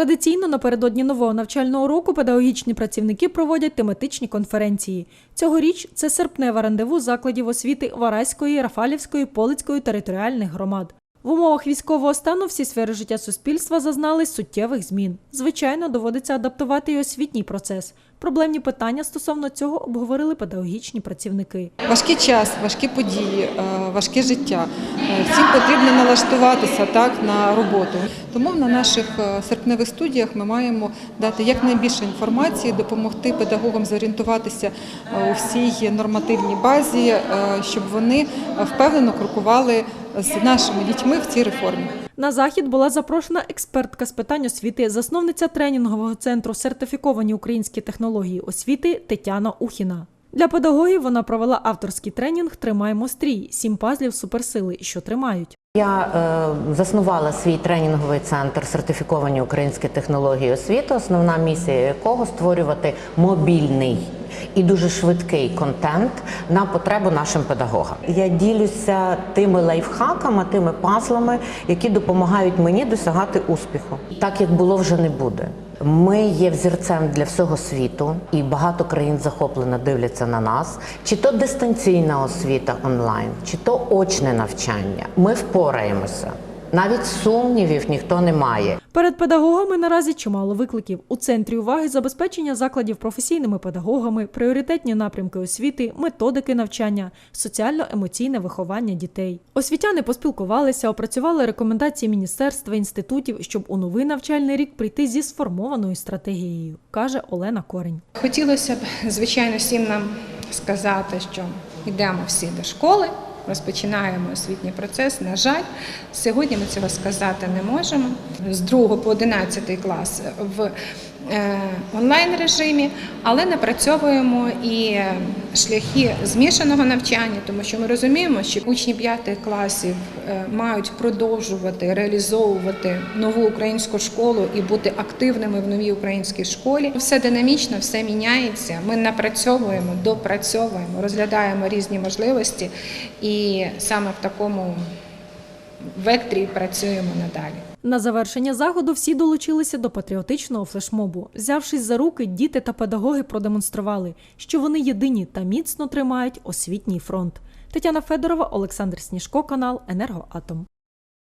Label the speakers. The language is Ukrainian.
Speaker 1: Традиційно напередодні нового навчального року педагогічні працівники проводять тематичні конференції. Цьогоріч це серпневе рандеву закладів освіти Вараської, Рафалівської, Полицької територіальних громад. В умовах військового стану всі сфери життя суспільства зазнали суттєвих змін. Звичайно, доводиться адаптувати й освітній процес. Проблемні питання стосовно цього обговорили педагогічні працівники.
Speaker 2: Важкий час, важкі події, е, важке життя. Е, Всім потрібно налаштуватися так на роботу. Тому на наших е, серпневих студіях ми маємо дати якнайбільше інформації, допомогти педагогам зорієнтуватися у всій нормативній базі, щоб вони впевнено крокували з нашими дітьми в цій реформі.
Speaker 1: На захід була запрошена експертка з питань освіти, засновниця тренінгового центру сертифіковані українські технології освіти Тетяна Ухіна. Для педагогів вона провела авторський тренінг Тримаємо стрій сім пазлів суперсили, що тримають.
Speaker 3: Я е, заснувала свій тренінговий центр сертифіковані українські технології освіти, основна місія якого створювати мобільний і дуже швидкий контент на потребу нашим педагогам. Я ділюся тими лайфхаками, тими пазлами, які допомагають мені досягати успіху. Так як було, вже не буде. Ми є взірцем для всього світу, і багато країн захоплено дивляться на нас. Чи то дистанційна освіта онлайн, чи то очне навчання. Ми впораємося. Навіть сумнівів ніхто не має.
Speaker 1: Перед педагогами наразі чимало викликів. У центрі уваги забезпечення закладів професійними педагогами, пріоритетні напрямки освіти, методики навчання, соціально-емоційне виховання дітей. Освітяни поспілкувалися, опрацювали рекомендації міністерства, інститутів, щоб у новий навчальний рік прийти зі сформованою стратегією, каже Олена Корень.
Speaker 4: Хотілося б, звичайно, всім нам сказати, що йдемо всі до школи, розпочинаємо освітній процес. На жаль, сьогодні ми цього сказати не можемо. З 2 по 11 клас в е, онлайн режимі, але напрацьовуємо і е, шляхи змішаного навчання, тому що ми розуміємо, що учні п'ятих класів е, мають продовжувати реалізовувати нову українську школу і бути активними в новій українській школі. Все динамічно, все міняється. Ми напрацьовуємо, допрацьовуємо, розглядаємо різні можливості, і саме в такому векторі працюємо надалі.
Speaker 1: На завершення заходу всі долучилися до патріотичного флешмобу. Взявшись за руки, діти та педагоги продемонстрували, що вони єдині та міцно тримають освітній фронт. Тетяна Федорова, Олександр Сніжко, канал Енергоатом.